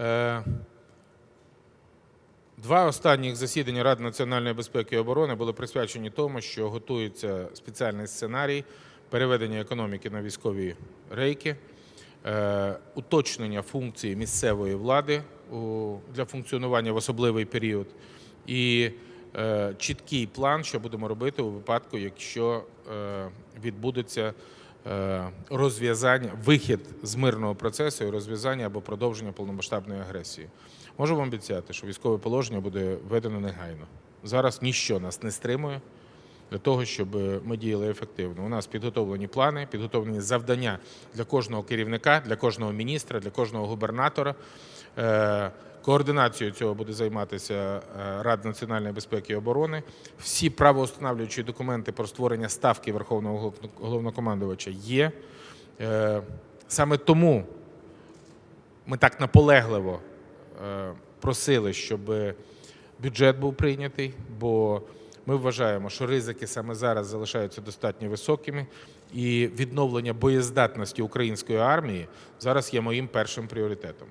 Е, Два останніх засідання Ради національної безпеки і оборони були присвячені тому, що готується спеціальний сценарій переведення економіки на військові рейки, е, уточнення функції місцевої влади для функціонування в особливий період і е, чіткий план, що будемо робити у випадку, якщо відбудеться розв'язання, вихід з мирного процесу і розв'язання або продовження повномасштабної агресії. Можу вам обіцяти, що військове положення буде введено негайно. Зараз ніщо нас не стримує для того, щоб ми діяли ефективно. У нас підготовлені плани, підготовлені завдання для кожного керівника, для кожного міністра, для кожного губернатора. Координацією цього буде займатися е, Рада національної безпеки і оборони. Всі правоустанавлюючі документи про створення ставки Верховного головнокомандувача є. Е, Саме тому ми так наполегливо е, просили, щоб бюджет був прийнятий, бо ми вважаємо, що ризики саме зараз залишаються достатньо високими, і відновлення боєздатності української армії зараз є моїм першим пріоритетом.